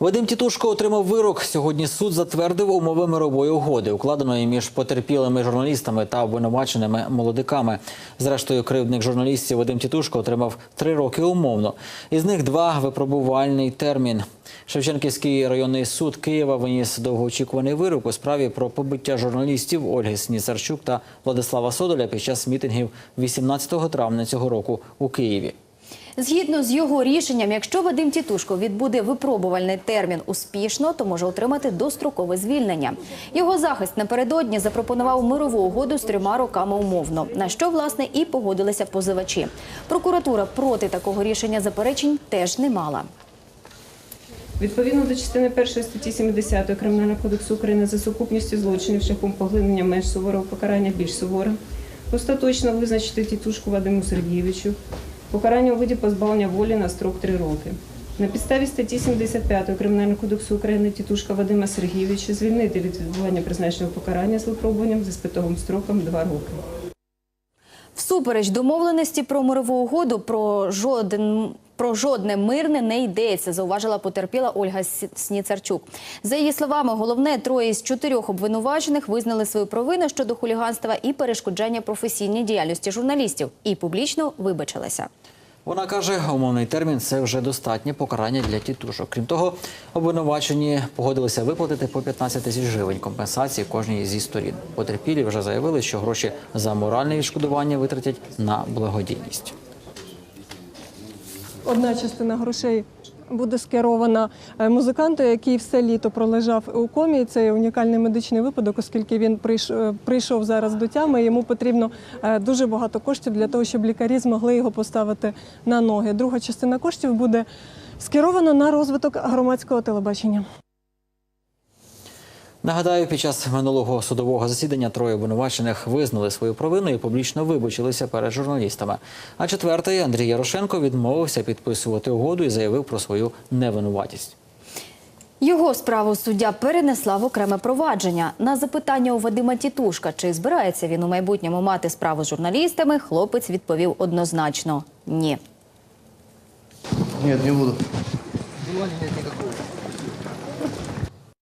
Вадим Тітушко отримав вирок. Сьогодні суд затвердив умови мирової угоди, укладеної між потерпілими журналістами та обвинуваченими молодиками. Зрештою, кривдник журналістів Вадим Тітушко отримав три роки умовно. Із них два випробувальний термін. Шевченківський районний суд Києва виніс довгоочікуваний вирок у справі про побиття журналістів Ольги Сніцарчук та Владислава Содоля під час мітингів 18 травня цього року у Києві. Згідно з його рішенням, якщо Вадим Тітушко відбуде випробувальний термін успішно, то може отримати дострокове звільнення. Його захист напередодні запропонував мирову угоду з трьома роками умовно, на що власне і погодилися позивачі. Прокуратура проти такого рішення заперечень теж не мала. Відповідно до частини 1 статті 70 Кримінального кодексу України за сукупністю злочинів шляхом поглинення менш суворого покарання більш суворим, остаточно визначити тітушку Вадиму Сергійовичу, покарання у виді позбавлення волі на строк 3 роки. На підставі статті 75 Кримінального кодексу України тітушка Вадима Сергійовича звільнити від відбування призначеного покарання з випробуванням за спитовим строком 2 роки. Всупереч домовленості про мирову угоду про жоден. Про жодне мирне не йдеться, зауважила потерпіла Ольга Сніцарчук. За її словами, головне троє з чотирьох обвинувачених визнали свою провину щодо хуліганства і перешкоджання професійній діяльності журналістів і публічно вибачилася. Вона каже, умовний термін це вже достатнє покарання для тітушок. Крім того, обвинувачені погодилися виплатити по 15 тисяч гривень компенсації кожній зі сторін. Потерпілі вже заявили, що гроші за моральне відшкодування витратять на благодійність. Одна частина грошей буде скерована е, музиканту, який все літо пролежав у комі. Це унікальний медичний випадок, оскільки він е, прийшов зараз до тями. Йому потрібно е, дуже багато коштів для того, щоб лікарі змогли його поставити на ноги. Друга частина коштів буде скерована на розвиток громадського телебачення. Нагадаю, під час минулого судового засідання троє обвинувачених визнали свою провину і публічно вибачилися перед журналістами. А четвертий Андрій Ярошенко відмовився підписувати угоду і заявив про свою невинуватість. Його справу суддя перенесла в окреме провадження. На запитання у Вадима Тітушка, чи збирається він у майбутньому мати справу з журналістами, хлопець відповів однозначно ні. Нет, не буду.